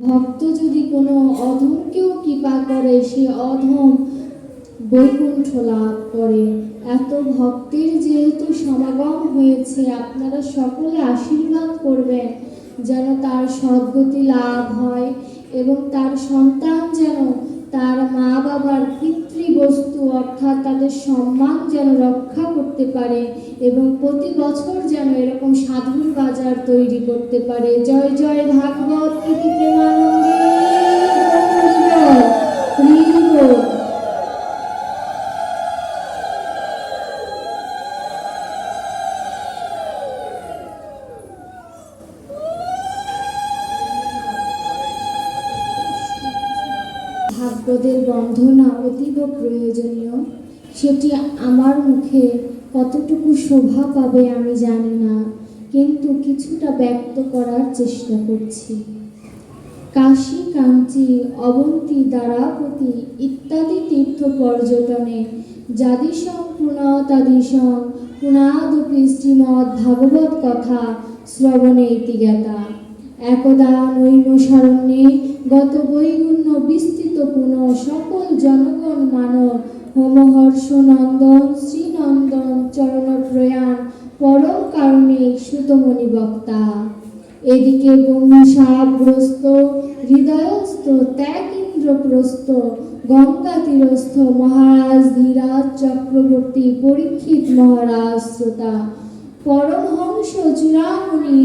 ভক্ত যদি কোনো অধমকেও কৃপা করে, সে অধম বৈকুণ্ঠ লাভ করে। এত ভক্তের যেহেতু সমাগম হয়েছে, আপনারা সকলে আশীর্বাদ করবেন যেন তার সদ্গতি লাভ হয় এবং তার সন্তান যেন তার মা বাবার পিতৃবস্তু, অর্থাৎ তাদের সম্মান যেন রক্ষা করতে পারে এবং প্রতি বছর যেন এরকম সাধুর বাজার তৈরি করতে পারে। জয় জয় ভাগবত হরি বল, হরি বল। ভাগবতের বন্ধনা অতীব প্রয়োজনীয় সেটি আমার মুখে কতটুকু শোভা পাবে আমি জানি না, কিন্তু কিছুটা ব্যক্ত করার চেষ্টা করছি। কাশী, কাঞ্চি, অবন্তী, দ্বারাপতি ইত্যাদি তীর্থ পর্যটনে যাদিসং পুনতাদিসং পুনাদপি শ্রীমৎ ভাগবত কথা শ্রবণে ইতি জ্ঞাতা। একদা নৈমসারণ্যে গত বৈগুণ্য বিস্তৃত পুন সকল জনগণ মানব হোমহর্ষ নন্দন শ্রীনন্দন চরণ প্রয়াণ পরম কারণে সুতমণি বক্তা। এদিকে ব্রহ্মসাগ্রস্ত হৃদয়স্থ ত্যাগ ইন্দ্রপ্রস্থ গঙ্গা তীরস্থ মহারাজ ধীরাজ চক্রবর্তী পরীক্ষিত মহারাজ শ্রোতা, পরমহংস চূড়ামণি,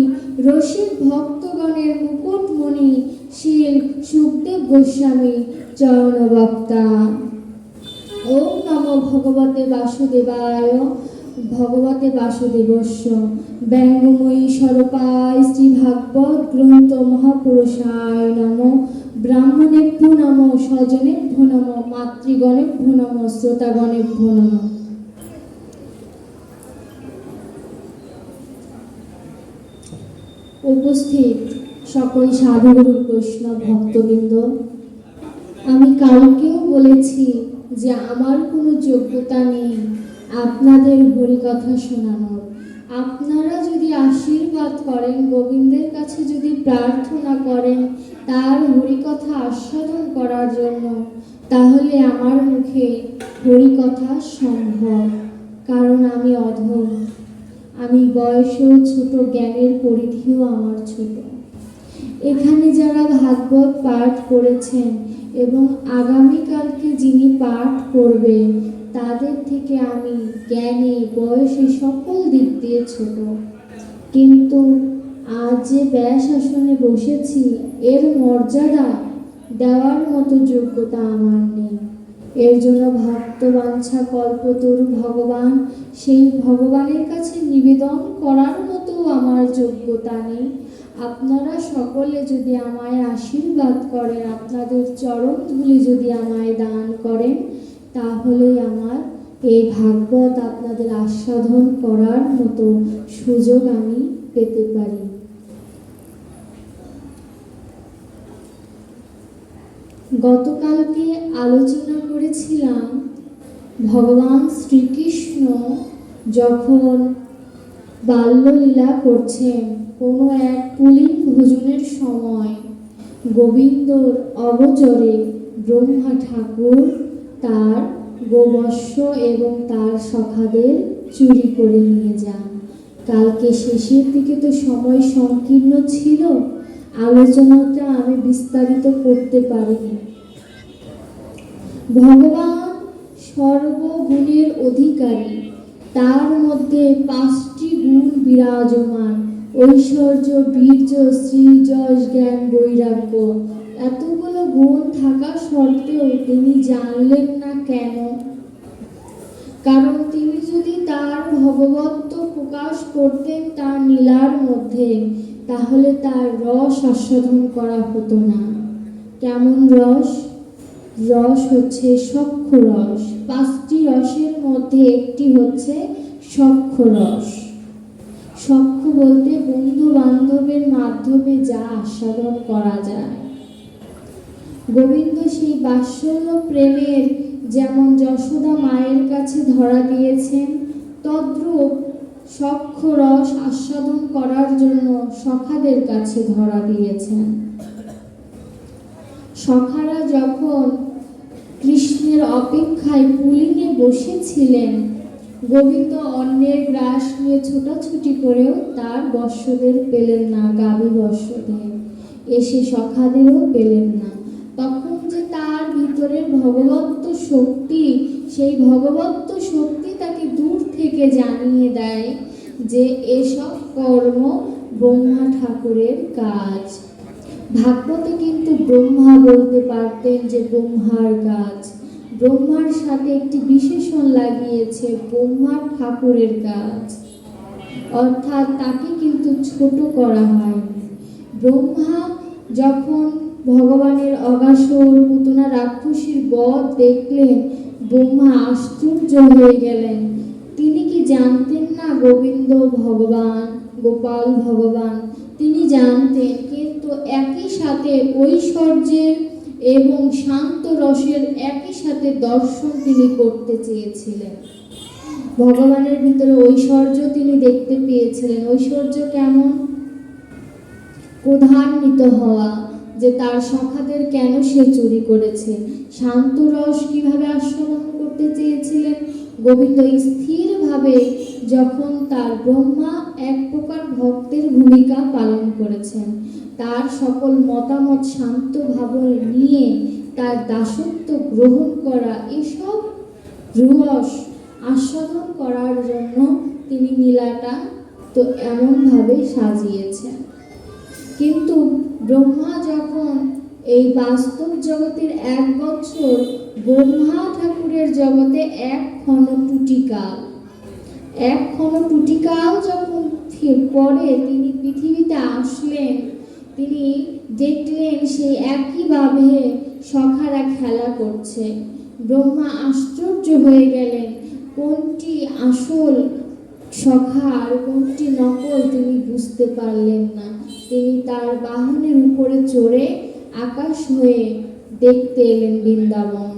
রসিক ভক্তগণের মুকুটমণি, শীল সুখদেব গোস্বামী চরণ বক্তা ওম নমো ভগবতে বাসুদেবায়, ভগবতে বাসুদেবস্য। ব্যঙ্গময়ী স্বরূপায় শ্রী ভাগবত গ্রন্থ মহাপুরুষায় নম। ব্রাহ্মণেভ্য নম, স্বজনেভ্য নম, মাতৃগণেভ্য নম, শ্রোতাগণেভ্য নম। উপস্থিত সকল সাধুগুরু বৈষ্ণব ভক্তবৃন্দ, আমি কাউকেও বলেছি যে আমার কোনো যোগ্যতা নেই, আপনাদের হরিকথা শোনানোর। আপনারা যদি আশীর্বাদ করেন, গোবিন্দের কাছে যদি প্রার্থনা করেন, তার হরিকথা আস্বাদন করার জন্য, তাহলে আমার মুখে হরিকথা সম্ভব, কারণ আমি অধম। আমি বয়সেও ছোট, জ্ঞানের পরিধিও আমার ছোট। এখানে যারা ভাগবত পাঠ করেছেন এবং আগামীকালকে যিনি পাঠ করবে তাদের থেকে আমি জ্ঞানে, বয়সে সকল দিক দিয়ে ছোট। কিন্তু আজ যে ব্যাস আসনে বসেছি, এর মর্যাদা দেওয়ার মতো যোগ্যতা আমার নেই। এর জন্য ভক্তবাঞ্ছা কল্পতরু ভগবান, সেই ভগবানের কাছে নিবেদন করার মতো আমার যোগ্যতা নেই। আপনারা সকলে যদি আমায় আশীর্বাদ করেন, আপনাদের চরণ ধুলি যদি আমায় দান করেন, তাহলেই আমার এই ভাগবত আপনাদের আস্বাদন করার মতো সুযোগ আমি পেতে পারি। গতকালকে আলোচনা করেছিলাম, ভগবান শ্রীকৃষ্ণ যখন বাল্যলীলা করছেন কোনো এক পুলিন ভোজনের সময় গোবিন্দর অবচরে ব্রহ্মা ঠাকুর তার গোবর্ষ এবং তার সখাদের চুরি করে নিয়ে যান। কালকে শেষের দিকে তো সময় সংকীর্ণ ছিল, আলোচনাটা আমি বিস্তারিত করতে পারিনি। ভগবান সর্বগুণের অধিকারী, তার মধ্যে পাঁচটি গুণ বিরাজমান। ঐশ্বর্য, বীর্য শ্রী যশ জ্ঞান, বৈরাগ্য এতগুলো গুণ থাকা সত্ত্বেও তিনি জানলেন না কেন। কারণ তিনি যদি তার ভগবত্ব প্রকাশ করতেন তার নীলার মধ্যে, তাহলে তার রস আস্বাদন করা হতো না। কেমন রস? রস হচ্ছে সক্ষ রস। পাঁচটি রসের মধ্যে একটি হচ্ছে সক্ষ রস। সক্ষ বলতে বন্ধু বান্ধবের মাধ্যমে যা আস্বাদন করা যায়। গোবিন্দ সেই বাৎসল্য প্রেমের যেমন যশোদা মায়ের কাছে ধরা দিয়েছেন, তদ্রূপ সক্ষ রস আস্বাদন করার জন্য সখাদের কাছে ধরা দিয়েছেন। সখারা যখন কৃষ্ণের অপেক্ষায় পুলিনে বসেছিলেন গোবিন্দ অন্যের গ্রাস নিয়ে ছোটাছুটি করেও তার বর্ষদের পেলেন না গাভী বর্ষদের এসে সখাদেরও পেলেন না। তখন যে তার ভিতরের ভগবত্ত শক্তি, সেই ভগবত্ত শক্তি তাকে দূর থেকে জানিয়ে দেয় যে এসব কর্ম ব্রহ্মা ঠাকুরের কাজ। ভাগবতে কিন্তু ব্রহ্মা বলতে পারতেন যে ব্রহ্মার কাজ। ব্রহ্মার সাথে একটি বিশেষণ লাগিয়েছে ব্রহ্মার ঠাকুরের কাজ। অর্থাৎ তাকে কিন্তু ছোট করা হয়নি। ব্রহ্মা যখন ভগবানের অগাসর পুতনা রাক্ষসীর বধ দেখলেন, ব্রহ্মা আশ্চর্য হয়ে গেলেন। তিনি কি জানতেন না গোবিন্দ ভগবান, গোপাল ভগবান? তিনি জানতেন, কিন্তু একই সাথে ঐশ্বর্যের এবং শান্ত রসের একই সাথে দর্শন তিনি করতে চেয়েছিলেন। ভগবানের ভিতরে ঐশ্বর্য তিনি দেখতে পেয়েছিলেন। ঐশ্বর্য কেমন? প্রধান্বিত হওয়া, যে তার সখাদের কেন সে চুরি করেছে? শান্ত রস কীভাবে আস্বাদন করতে চেয়েছিলেন? গোবিন্দ স্থিরভাবে যখন তার ব্রহ্মা এক প্রকার ভক্তের ভূমিকা পালন করেছেন, তার সকল মতামত শান্ত শান্তভাবে নিয়ে তার দাসত্ব গ্রহণ করা, এসব রুয়স আস্বাদন করার জন্য তিনি নীলাটা তো এমনভাবে সাজিয়েছেন। কিন্তু ব্রহ্মা যখন এই বাস্তব জগতের এক বছর ব্রহ্মা ঠাকুরের জগতে এক ক্ষণ টুটিকাল এক ক্ষণ টুটিকাল যখন পরে তিনি পৃথিবীতে আসলেন, তিনি দেখলেন সেই একইভাবে সখারা খেলা করছে। ব্রহ্মা আশ্চর্য হয়ে গেলেন, কোনটি আসল সখা আর কোনটি নকল তিনি বুঝতে পারলেন না। তিনি তার বাহনের উপরে চড়ে আকাশ হয়ে দেখতে এলেন বৃন্দাবন।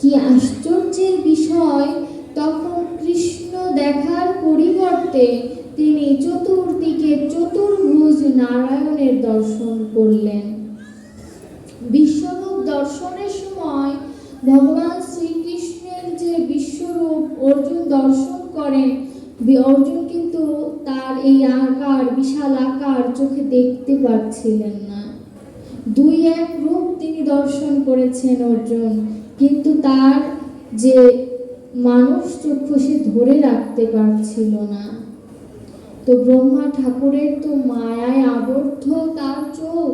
কি আশ্চর্যের বিষয়, তখন কৃষ্ণ দেখার পরিবর্তে তিনি চতুর্দিকে চতুর্ভুজ নারায়ণের দর্শন করলেন। বিশ্বরূপ দর্শনের সময় ভগবান শ্রীকৃষ্ণের যে বিশ্বরূপ অর্জুন দর্শন করেন অর্জুন কিন্তু তার এই আকার, বিশাল আকার চোখে দেখতে পাচ্ছিলেন না। দুই এক রূপ তিনি দর্শন করেছেন অর্জুন। কিন্তু তার যে মানুষ চক্ষু সে ধরে রাখতে পারছিল না। তো ব্রহ্মা ঠাকুরের তো মায়ায় আবদ্ধ তার চোখ।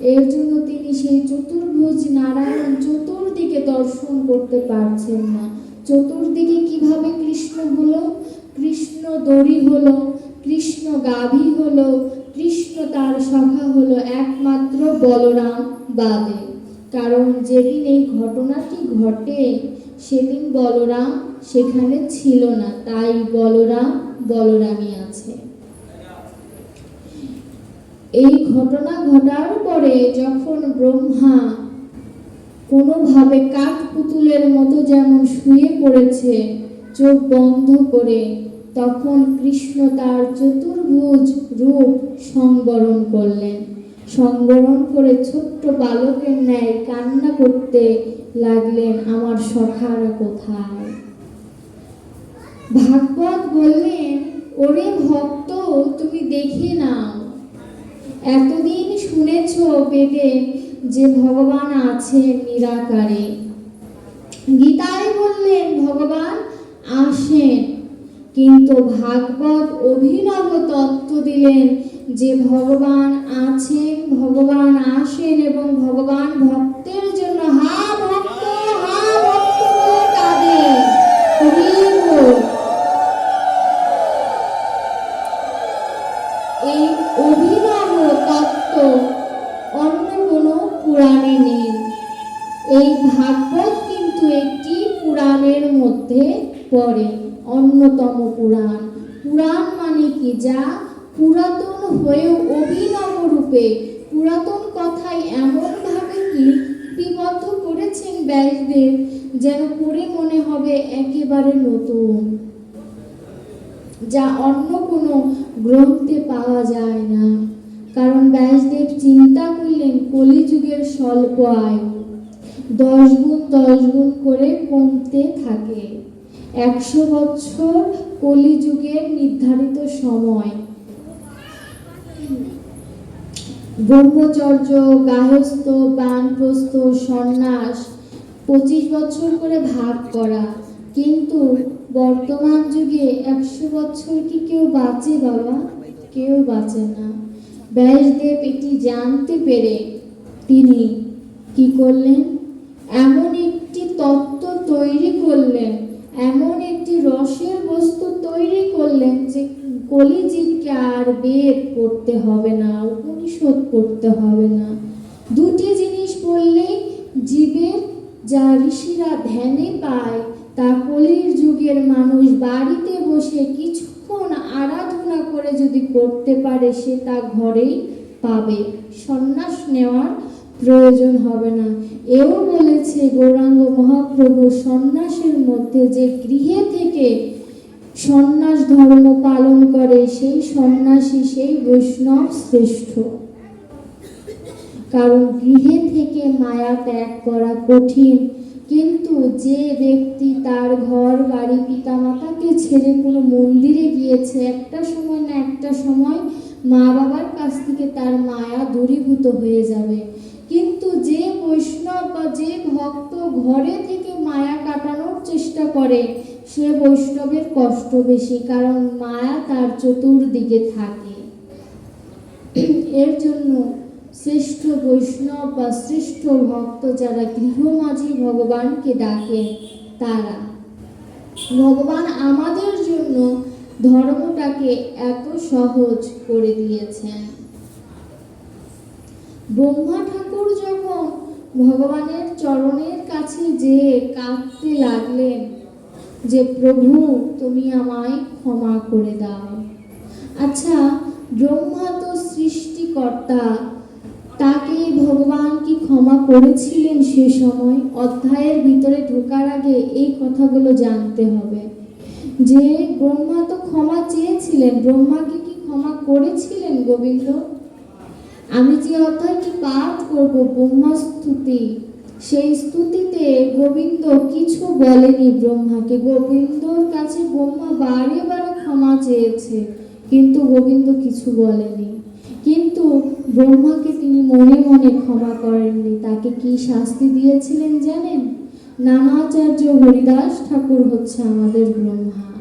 এর জন্য তিনি সেই চতুর্ভুজ নারায়ণ চতুর্দিকে দর্শন করতে পারছেন না। চতুর্দিকে কীভাবে কৃষ্ণ হলো? কৃষ্ণ দড়ি হলো কৃষ্ণ গাভী হল, কৃষ্ণ তার সখা হলো একমাত্র বলরাম বাদে। কারণ যেদিন এই ঘটনাটি ঘটে, সেদিন বলরাম সেখানে ছিল না, তাই বলরাম বলরামই আছে। এই ঘটনা ঘটার পরে যখন ব্রহ্মা কোনোভাবে কাঠ পুতুলের মতো যেমন শুয়ে পড়েছে, চোখ বন্ধ করে তখন কৃষ্ণ তার চতুর্ভুজ রূপ সংবরণ করলেন। সংবরণ করে ছোট্ট বালকের ন্যায় কান্না করতে লাগলেন, আমার সখারা কোথায়? ভাগবত বললেন, ওরে ভক্ত, তুমি দেখে নাও। এতদিন শুনেছ বেদে যে ভগবান আছেন নিরাকারে। গীতায় বললেন, ভগবান আসেন। কিন্তু ভাগবত অভিনব তত্ত্ব দিলেন যে ভগবান আছেন, ভগবান আসেন এবং ভগবান ভক্তের জন্য হা ভক্ত হা ভক্ত এই অভিনব তত্ত্ব অন্য কোনো পুরাণে নেই। এই ভাগবত কিন্তু একটি পুরাণের মধ্যে পড়ে। অন্যতম পুরাণ। পুরাণ মানে কি যা পুরাতন হয়েও অভিনব রূপে। পুরাতন কথাই এমনভাবে কি লিপিবদ্ধ করেছেন ব্যাসদেব যেন পড়ে মনে হবে একেবারে নতুন, যা অন্য কোনো গ্রন্থে পাওয়া যায় না। কারণ ব্যাসদেব চিন্তা করলেন কলিযুগের স্বল্প আয়ু। দশ গুণ দশ গুণ করে কমতে থাকে। একশো বছর কলিযুগের নির্ধারিত সময়। ব্রহ্মচর্য গাহস্থ বানপ্রস্থ, সন্ন্যাস পঁচিশ বছর করে ভাগ করা। কিন্তু বর্তমান যুগে একশো বছর কি কেউ বাঁচে বাবা? কেউ বাঁচে না। ব্যাসদেব এটি জানতে পেরে তিনি কি করলেন? এমন একটি তত্ত্ব তৈরি করলেন এমন একটি রসের বস্তু তৈরি করলেন যে কলিজীবকে আর বেদ পড়তে হবে না, উপনিষদ পড়তে হবে না। দুটি জিনিস পড়লেই জীবের, যা ঋষিরা ধ্যানে পায়, তা কলির যুগের মানুষ বাড়িতে বসে কিছুক্ষণ আরাধনা করে যদি করতে পারে, সে তা ঘরেই পাবে। সন্ন্যাস নেওয়ার প্রয়োজন হবে না। এও বলেছে গৌরাঙ্গ মহাপ্রভু সন্ন্যাসের মধ্যে যে গৃহে থেকে সন্ন্যাস ধর্ম পালন করে, সেই সন্ন্যাসী সেই বৈষ্ণব শ্রেষ্ঠ। কারণ গৃহে থেকে মায়া ত্যাগ করা কঠিন। কিন্তু যে ব্যক্তি তার ঘর, বাড়ি, পিতামাতাকে ছেড়ে কোনো মন্দিরে গিয়েছে, একটা সময় না একটা সময় মা বাবার কাছ থেকে তার মায়া দূরীভূত হয়ে যাবে। বৈষ্ণব বা যে ভক্ত ঘরে থেকে মায়া কাটানোর চেষ্টা করে। সে বৈষ্ণবের কষ্ট বেশি, কারণ মায়া তার চতুর্দিকে থাকে। এর জন্য শ্রেষ্ঠ বৈষ্ণব বা শ্রেষ্ঠ ভক্ত যারা গৃহমাঝি ভগবানকে ডাকে, তারা। ভগবান আমাদের জন্য ধর্মটাকে এত সহজ করে দিয়েছেন। ব্রহ্মা ঠাকুর যখন ভগবানের চরণের কাছে যেয়ে কাঁদতে লাগলেন, যে প্রভু, তুমি আমায় ক্ষমা করে দাও। আচ্ছা ব্রহ্মা তো সৃষ্টিকর্তা, তাকে ভগবান কি ক্ষমা করেছিলেন সে সময়? অধ্যায়ের ভিতরে ঢোকার আগে এই কথাগুলো জানতে হবে। যে ব্রহ্মা তো ক্ষমা চেয়েছিলেন, ব্রহ্মাকে কি ক্ষমা করেছিলেন গোবিন্দ? আমি যে অধ্যায়টি পাঠ করব ব্রহ্মা স্তুতি সেই স্তুতিতে গোবিন্দ কিছু বলেনি ব্রহ্মাকে। গোবিন্দর কাছে ব্রহ্মা বারে বারে ক্ষমা চেয়েছে, কিন্তু গোবিন্দ কিছু বলেনি। কিন্তু ব্রহ্মাকে তিনি মনে মনে ক্ষমা করেননি। তাকে কি শাস্তি দিয়েছিলেন জানেন? নামাচার্য হরিদাস ঠাকুর হচ্ছে আমাদের ব্রহ্মা।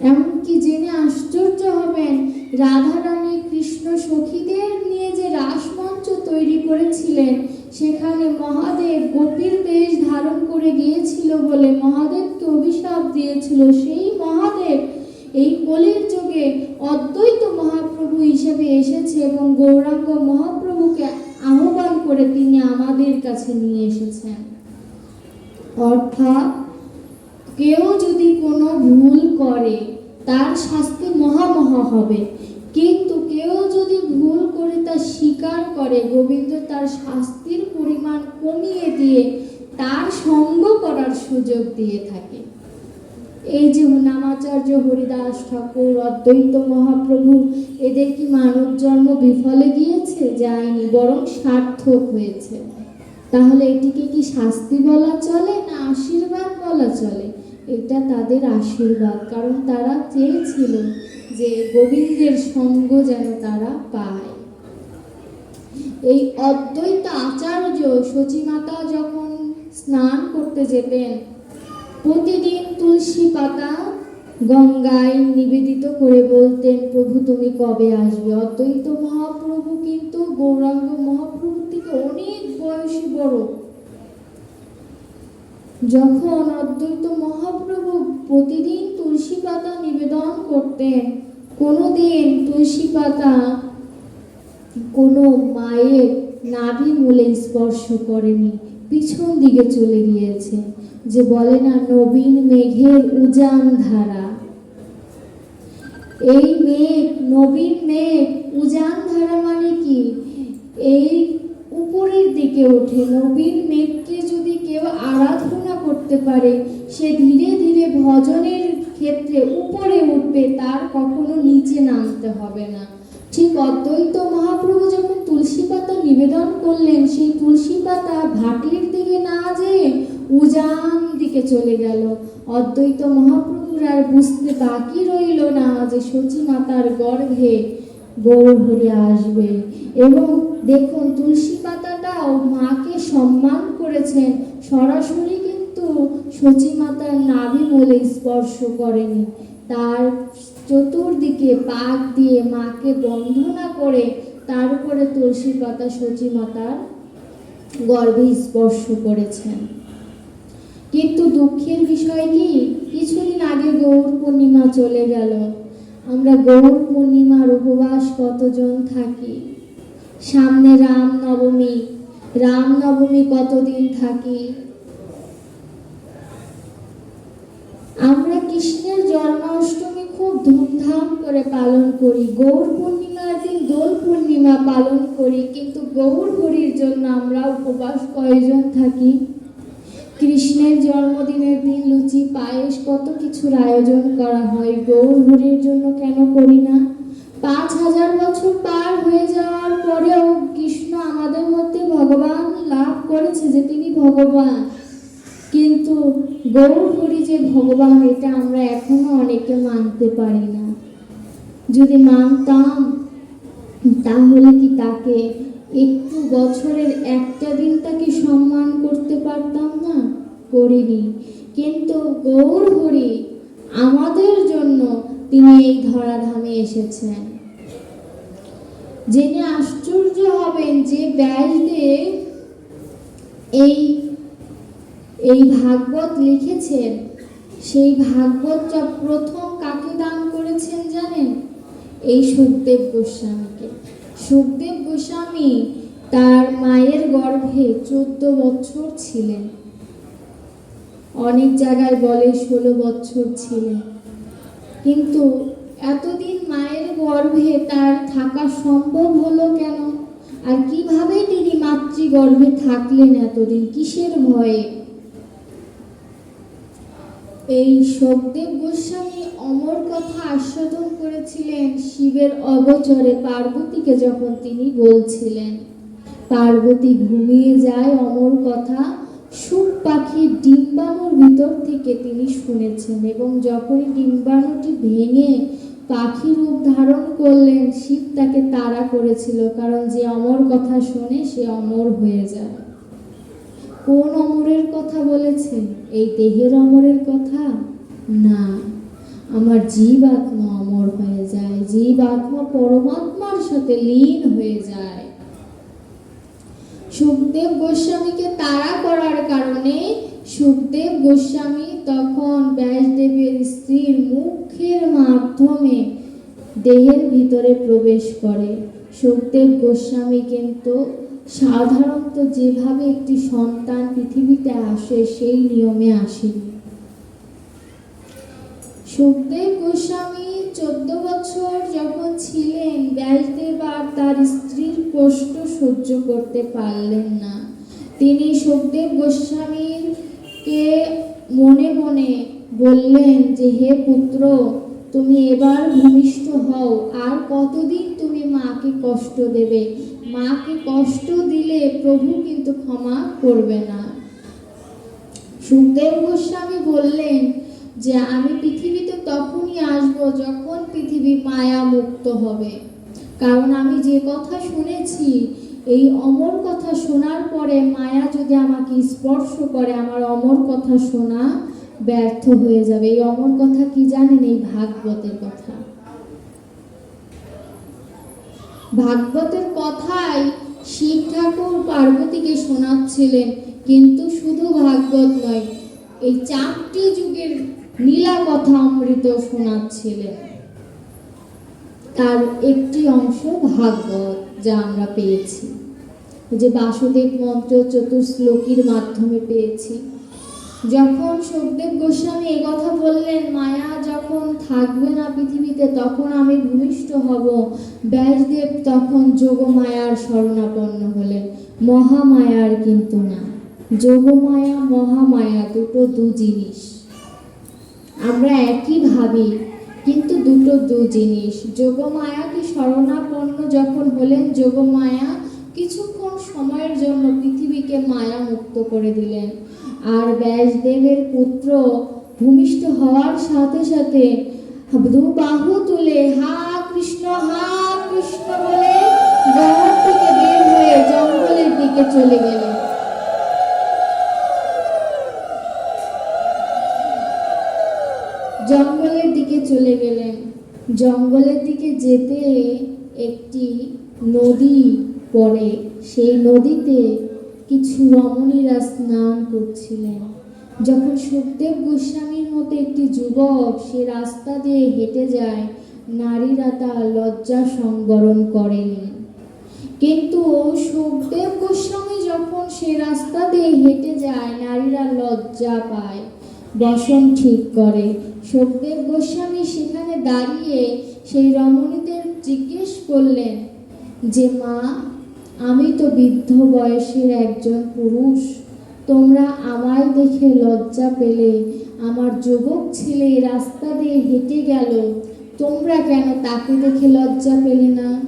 এমনকি জেনে আশ্চর্য হবেন, রাধারানী কৃষ্ণ সখীদের নিয়ে যে রাসমঞ্চ তৈরি করেছিলেন, সেখানে মহাদেব গোপীর বেশ ধারণ করে গিয়েছিল বলে মহাদেবকে অভিশাপ দিয়েছিল। সেই মহাদেব এই কলির যুগে অদ্বৈত মহাপ্রভু হিসেবে এসেছে এবং গৌরাঙ্গ মহাপ্রভুকে আহ্বান করে তিনি আমাদের কাছে নিয়ে এসেছেন। অর্থাৎ কেউ যদি কোনো ভুল করে, তার শাস্তি মহামহা হবে। কিন্তু কেউ যদি ভুল করে তা স্বীকার করে, গোবিন্দ তার শাস্তির পরিমাণ কমিয়ে দিয়ে তার সঙ্গ করার সুযোগ দিয়ে থাকে। এই যে নামাচার্য হরিদাস ঠাকুর, অদ্বৈত মহাপ্রভু, এদের কি মানব জন্ম বিফলে গিয়েছে? যায়নি, বরং সার্থক হয়েছে। তাহলে এটিকে কি শাস্তি বলা চলে না আশীর্বাদ বলা চলে? এটা তাদের আশীর্বাদ, কারণ তারা চেয়েছিল যে গোবিন্দের সঙ্গ যেন তারা পায়। এই অদ্বৈত আচার্য সচিমাতা যখন স্নান করতে যেতেন, প্রতিদিন তুলসী পাতা গঙ্গায় নিবেদিত করে বলতেন, প্রভু, তুমি কবে আসবে? অদ্বৈত মহাপ্রভু কিন্তু গৌরাঙ্গ মহাপ্রভু থেকে অনেক বয়সী বড়। যখন অদ্বৈত মহাপ্রভু প্রতিদিন তুলসী পাতা নিবেদন করতেন, কোনোদিন তুলসী পাতা কোনো মায়ের নাভি মূলে স্পর্শ করেনি, পিছন দিকে চলে গিয়েছে। যে বলে না, নবীন মেঘের উজান ধারা। এই মেঘ, নবীন মেঘ, উজান ধারা মানে কি? এই উপরের দিকে ওঠে। নবীন মেঘকে যদি কেউ আরাধনা করতে পারে, সে ধীরে ধীরে ভজনের ক্ষেত্রে উপরে উঠবে, তার কখনো নিচে নামতে হবে না। ঠিক অদ্বৈত মহাপ্রভু যখন তুলসী পাতা নিবেদন করলেন, সেই তুলসী পাতা ভাটির দিকে না যেয়ে উজান দিকে চলে গেল। অদ্বৈত মহাপ্রভুর আর বুঝতে বাকি রইল না যে সচী মাতার গর্ভে গৌর আসবে। এবং দেখুন, তুলসী পাতাটাও মাকে সম্মান করেছেন, সরাসরি মাতার নাভি বলে স্পর্শ করেনি। তার চতুর্দিকে পাক দিয়ে মাকে বন্ধনা করে তার উপরে তুলসী পাতা মাতার গর্ভে স্পর্শ করেছেন। কিন্তু দুঃখের বিষয় কি? কিছুদিন আগে গৌর পূর্ণিমা চলে গেল। আমরা গৌর পূর্ণিমার উপবাস কতজন থাকি? সামনে রাম নবমী রাম নবমী কতদিন থাকি? আমরা কৃষ্ণের জন্মাষ্টমী খুব ধুমধাম করে পালন করি। গৌর পূর্ণিমার দিন দোল পূর্ণিমা পালন করি, কিন্তু গৌর হরির জন্য আমরা উপবাস কয়জন থাকি? কৃষ্ণের জন্মদিনের দিন লুচি, পায়েস, কত কিছুর আয়োজন করা হয়। গৌর হরির জন্য কেন করি না? পাঁচ হাজার বছর পার হয়ে যাওয়ার পরেও কৃষ্ণ আমাদের মধ্যে ভগবান লাভ করেছে যে তিনি ভগবান। কিন্তু গৌর হরি যে ভগবান, এটা আমরা এখনও অনেকে মানতে পারি না। যদি মানতাম, তাহলে কি তাকে একটু বছরের একটা দিন তাকে সম্মান করতে পারতাম না? করিনি। কিন্তু গৌর হরি আমাদের জন্য তিনি এই ধরাধামে এসেছেন। জেনে আশ্চর্য হবেন যে ব্যাসদেব এই এই ভাগবত লিখেছেন, সেই ভাগবতটা প্রথম কাকে দান করেছেন জানেন? এই সুখদেব গোস্বামীকে। সুখদেব গোস্বামী তার মায়ের গর্ভে চোদ্দ বছর ছিলেন। অনেক জায়গায় বলে ষোলো বছর ছিলেন। কিন্তু এতদিন মায়ের গর্ভে তার থাকা সম্ভব হলো কেন? আর কীভাবে তিনি মাতৃগর্ভে থাকলেন এতদিন? কিসের ভয়ে? এই শোকদেব গোস্বামী অমর কথা আস্বাদন করেছিলেন শিবের অগচরে পার্বতীকে যখন তিনি বলছিলেন। পার্বতী ঘুমিয়ে যায় অমর কথা, সুখ পাখির ডিম্বাণুর ভিতর থেকে তিনি শুনেছেন এবং যখনই ডিম্বাণুটি ভেঙে পাখি রূপ ধারণ করলেন, শিব তাকে তাড়া করেছিল, কারণ যে অমর কথা শোনে সে অমর হয়ে যায়। কোন অমরের কথা বলেছে? এই দেহের অমরের কথা? না। আমার জীব আত্মা অমর হয়ে যায়। জীব আত্মা পরমাত্মার সাথে লীন হয়ে যায়। সুখদেব গোস্বামীকে তাড়া করার কারণে সুখদেব গোস্বামী তখন ব্যাসদেবের স্ত্রীর মুখের মাধ্যমে দেহের ভিতরে প্রবেশ করে। সুখদেব গোস্বামী কিন্তু সাধারণত যেভাবে একটি সন্তান পৃথিবীতে আসে, সেই নিয়মে আসেনি সুখদেব গোস্বামী চোদ্দ বছর যখন ছিলেন ব্যাসদেব আর তার স্ত্রীর কষ্ট সহ্য করতে পারলেন না। তিনি সুখদেব গোস্বামীকে মনে মনে বললেন যে, হে পুত্র, তুমি এবার ভূমিষ্ঠ হও। আর কতদিন তুমি মাকে কষ্ট দেবে? মাকে কষ্ট দিলে প্রভু কিন্তু ক্ষমা করবে না। সুখদেব গোস্বামী বললেন যে, আমি পৃথিবীতে তখনই আসব যখন পৃথিবী মায়া মুক্ত হবে। কারণ আমি যে কথা শুনেছি, এই অমর কথা শোনার পরে মায়া যদি আমাকে স্পর্শ করে, আমার অমর কথা শোনা ব্যর্থ হয়ে যাবে। এই অমর কথা কি জানেন? এই ভাগবতের কথা। ভাগবতের কথাই শিব ঠাকুর পার্বতীকে শোনাচ্ছিলেন, কিন্তু শুধু ভাগবত নয়, এই চারটি যুগের নীলা কথা অমৃত শোনাচ্ছিলেন। তার একটি অংশ ভাগবত, যা আমরা পেয়েছি। যে বাসুদেব মন্ত্র চতুশ্লোকীর মাধ্যমে পেয়েছি যখন সুখদেব গোস্বামী কথা বললেন, মায়া যখন থাকবে না পৃথিবীতে, তখন আমি ভূমিষ্ঠ হব। ব্যাসদেব তখন যোগমায়ার শরণাপন্ন হলেন। মহামায়ার কিন্তু না। যোগমায়া, মহামায়া দুটো দু জিনিস। আমরা একই ভাবি, কিন্তু দুটো দু জিনিস। যোগমায়া কি শরণাপন্ন যখন হলেন, যোগমায়া কিছুক্ষণ সময়ের জন্য পৃথিবীকে মায়া মুক্ত করে দিলেন। আর ব্যাসদেবের পুত্র ভূমিষ্ঠ হওয়ার সাথে সাথে দু বাহু তুলে হা কৃষ্ণ হা কৃষ্ণ বলে গহর থেকে বের হয়ে জঙ্গলের দিকে চলে গেলেন। জঙ্গলের দিকে চলে গেলেন। জঙ্গলের দিকে যেতে একটি নদী পড়ে। সেই নদীতে কিছু রমণীরা স্নান করছিলেন। যখন সুখদেব গোস্বামীর মতো একটি যুবক সে রাস্তা দিয়ে হেঁটে যায়, নারীরা তা লজ্জা সংবরণ করেনি। কিন্তু সুখদেব গোস্বামী যখন সে রাস্তা দিয়ে হেঁটে যায়, নারীরা লজ্জা পায়। বসন ঠিক করে। সুখদেব গোস্বামী সেখানে দাঁড়িয়ে সেই রমণীদের জিজ্ঞেস করলেন, যে মা আমি তো বৃদ্ধ বয়সের একজন পুরুষ। তোমরা আমায় দেখে লজ্জা পেলে। আমার যুবক ছেলে রাস্তা দিয়ে হেঁটে গেল। তোমরা কেন তাকে দেখে লজ্জা পেলে না?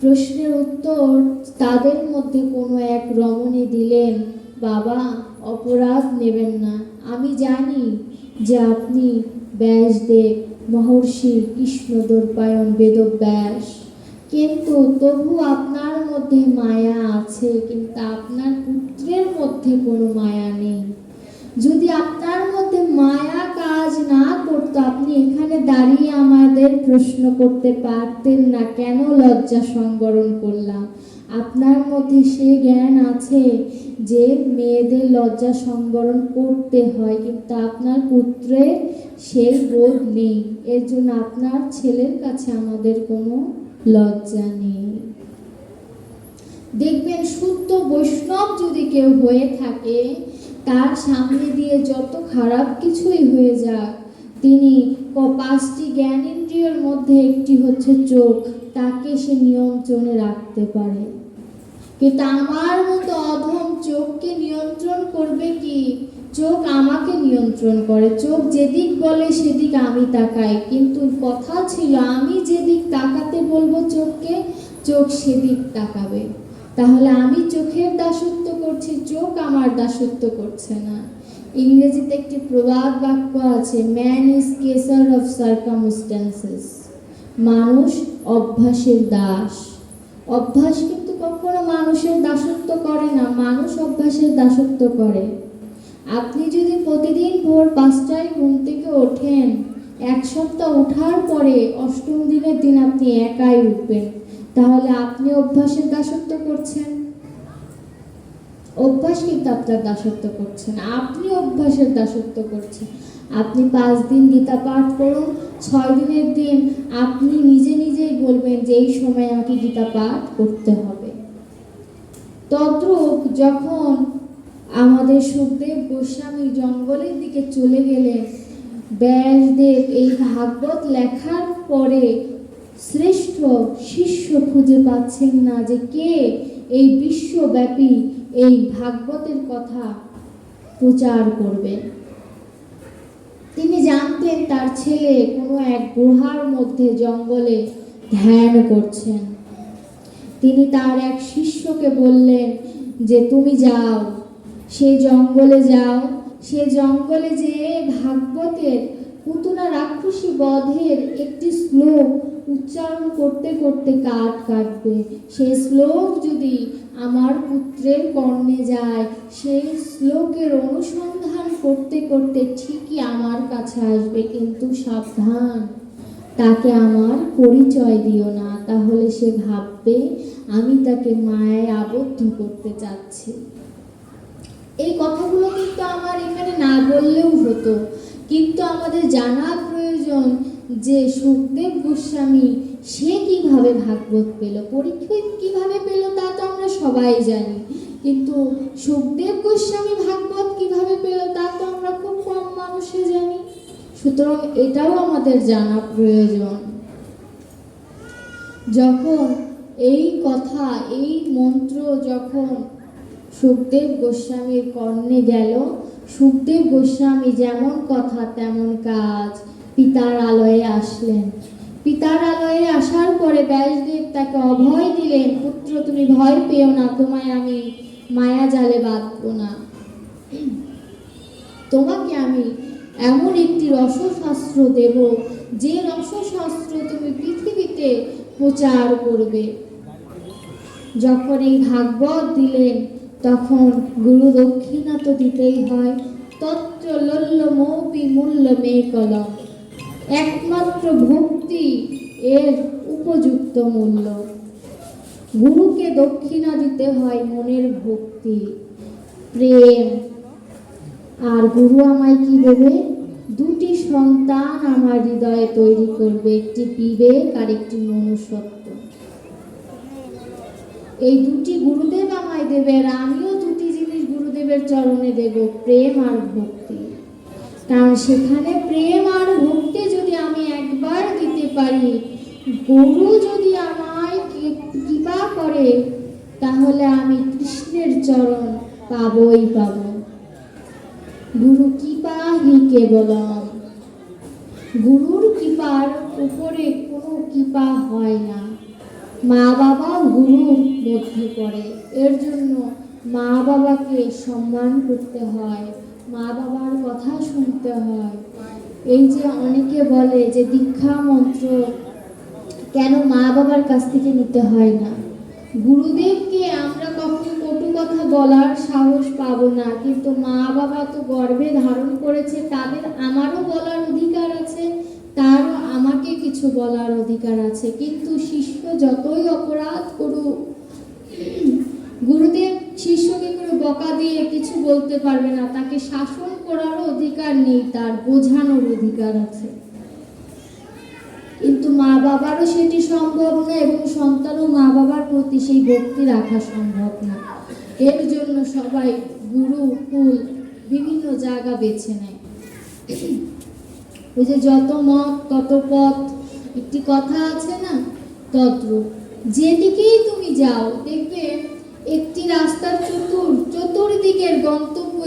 প্রশ্নের উত্তর তাদের মধ্যে কোনো এক রমণী দিলেন, বাবা, অপরাধ নেবেন না। আমি জানি যে আপনি ব্যাসদেব, মহর্ষি কৃষ্ণদর্পায়ন বেদব্যাস। কিন্তু তবু আপনার মধ্যে মায়া আছে, কিন্তু আপনার পুত্রের মধ্যে কোনো মায়া নেই। যদি আপনার মধ্যে মায়া কাজ না করতো, আপনি এখানে দাঁড়িয়ে আমাদের প্রশ্ন করতে পারতেন না, কেন লজ্জা সংবরণ করলাম? আপনার মধ্যে সে জ্ঞান আছে যে মেয়েদের লজ্জা সংবরণ করতে হয়, কিন্তু আপনার পুত্রের সেই বোধ নেই। এর জন্য আপনার ছেলের কাছে আমাদের কোনো লজ্জা নেই। দেখবেন শুদ্ধ বৈষ্ণব যদি কেউ হয়ে থাকে, তার সামনে দিয়ে যত খারাপ কিছুই হয়ে যাক, তিনি পাঁচটি জ্ঞানেন্দ্রিয়ের মধ্যে একটি হচ্ছে চোখ, তাকে সে নিয়ন্ত্রণে রাখতে পারে। কিন্তু আমার মতো অধম চোখকে নিয়ন্ত্রণ করবে কি? চোখ আমাকে নিয়ন্ত্রণ করে। চোখ যেদিক বলে সেদিক আমি তাকাই। কিন্তু কথা ছিল, আমি যেদিক তাকাতে বলব চোখকে, চোখ সেদিক তাকাবে। তাহলে আমি চোখের দাসত্ব করছি, চোখ আমার দাসত্ব করছে না। ইংরেজিতে একটি প্রবাদ বাক্য আছে man is creature of circumstances মানুষ অভ্যাসের দাস। অভ্যাস কিন্তু কখনো মানুষের দাসত্ব করে না, মানুষ অভ্যাসের দাসত্ব করে। আপনি যদি প্রতিদিন ভোর পাঁচটায় ঘুম থেকে ওঠেন, এক সপ্তাহ ওঠার পরে অষ্টম দিনের দিন আপনি একাই উঠবেন, তাহলে আপনি অভ্যাসের দাসত্ব করছেন। অভ্যাস কিন্তু আপনার দাসত্ব করছেন আপনি অভ্যাসের দাসত্ব করছেন। আপনি পাঁচ দিন গীতা পাঠ করুন, ছয় দিনের দিন আপনি নিজে নিজেই বলবেন যে এই সময় আমাকে গীতা পাঠ করতে হবে। তদ্রূপ যখন আমাদের সুখদেব গোস্বামী জঙ্গলের দিকে চলে গেলেন, ব্যাসদেব এই ভাগবত লেখার পরে শ্রেষ্ঠ শিষ্য খুঁজে পাচ্ছেন না যে কে এই বিশ্বব্যাপী এই ভাগবতের কথা প্রচার করবে তিনি জানতেন তার ছেলে কোনো এক গুহার মধ্যে জঙ্গলে ধ্যান করছেন। তিনি তার এক শিষ্যকে বললেন যে, তুমি যাও, সে জঙ্গলে যাও। সে জঙ্গলে যে ভাগবতের পুতুনা রাক্ষসী বধের একটি শ্লোক উচ্চারণ করতে করতে কাঠ কাটবে। সেই শ্লোক যদি আমার পুত্রের কর্ণে যায়, সেই শ্লোকের অনুসন্ধান করতে করতে ঠিকই আমার কাছে আসবে, কিন্তু সাবধান। তাকে আমার পরিচয় দিও না। তাহলে সে ভাববে, আমি তাকে মায়ায় আবদ্ধ করতে চাচ্ছি। এই কথাগুলো কিন্তু আমার এখানে না বললেও হতো। কিন্তু আমাদের জানা প্রয়োজন যে সুখদেব গোস্বামী, সে কীভাবে ভাগবত পেল, পরীক্ষিত কীভাবে পেল তা তো আমরা সবাই জানি। কিন্তু সুখদেব গোস্বামী ভাগবত কীভাবে পেল তা তো আমরা খুব কম মানুষে জানি। সুতরাং এটাও আমাদের জানা প্রয়োজন। যখন এই কথা, এই মন্ত্র যখন সুখদেব গোস্বামীর কর্ণে গেল, সুখদেব গোস্বামী যেমন কথা, তেমন কাজ পিতার আলয়ে আসলেন। পিতার আলয়ে আসার পরে ব্যাসদেব তাকে অভয় দিলেন, পুত্র, তুমি ভয় পেও না, তোমায় আমি মায়া জালে বাঁধব না। তোমাকে আমি এমন একটি রসশাস্ত্র দেব, যে রসশাস্ত্র তুমি পৃথিবীতে প্রচার করবে। যখন এই ভাগবত দিলেন, তখন গুরু দক্ষিণা তো দিতেই হয়। তত্র লল্ল মৌপি মূল্য কলম। একমাত্র ভক্তি এর উপযুক্ত মূল্য। গুরুকে দক্ষিণা দিতে হয় মনের ভক্তি, প্রেম। আর গুরু আমায় কি দেবে? দুটি সন্তান আমার হৃদয়ে তৈরি করবে, একটি বিবেক আর একটি মনুষ্যত্ব। এই দুটি গুরুদেব আমায় দেবে আর আমিও দুটি জিনিস গুরুদেবের চরণে দেব, প্রেম আর ভক্তি। কারণ সেখানে প্রেম আর ভক্তি যদি আমি একবার দিতে পারি, গুরু যদি আমায় কৃপা করে, তাহলে আমি কৃষ্ণের চরণ পাবই পাবো। গুরু কৃপা হি কেবলম। গুরুর কৃপার উপরে কোনো কৃপা হয় না। মা বাবা গুরুর মধ্যে পড়ে। এর জন্য মা বাবাকে সম্মান করতে হয় মা বাবার কথা শুনতে হয়। এই যে অনেকে বলে যে দীক্ষা মন্ত্র কেন মা বাবার কাছ থেকে নিতে হয় না? গুরুদেবকে আমরা কখনো কটু কথা বলার সাহস পাবো না, কিন্তু মা বাবা তো গর্ভে ধারণ করেছে, তাদের আমারও বলার অধিকার আছে, তারও আমাকে কিছু বলার অধিকার আছে। কিন্তু শিষ্য যতই অপরাধ করুক, গুরুদেব শিষ্যকে করে বকা দিয়ে কিছু বলতে পারবে না, তাকে শাসন করারও অধিকার নেই, তার বোঝানোর অধিকার আছে। কিন্তু মা বাবারও সেটি সম্ভব না এবং সন্তানও মা বাবার প্রতি সেই ভক্তি রাখা সম্ভব না। এর জন্য সবাই গুরু, কুল, বিভিন্ন জায়গা বেছে নেয়। ওই যে যত মত, তত পথ, একটি কথা আছে না তত্র যেদিকেই তুমি যাও, দেখবে একটি রাস্তার চতুর, চতুর্দিকের গন্তব্য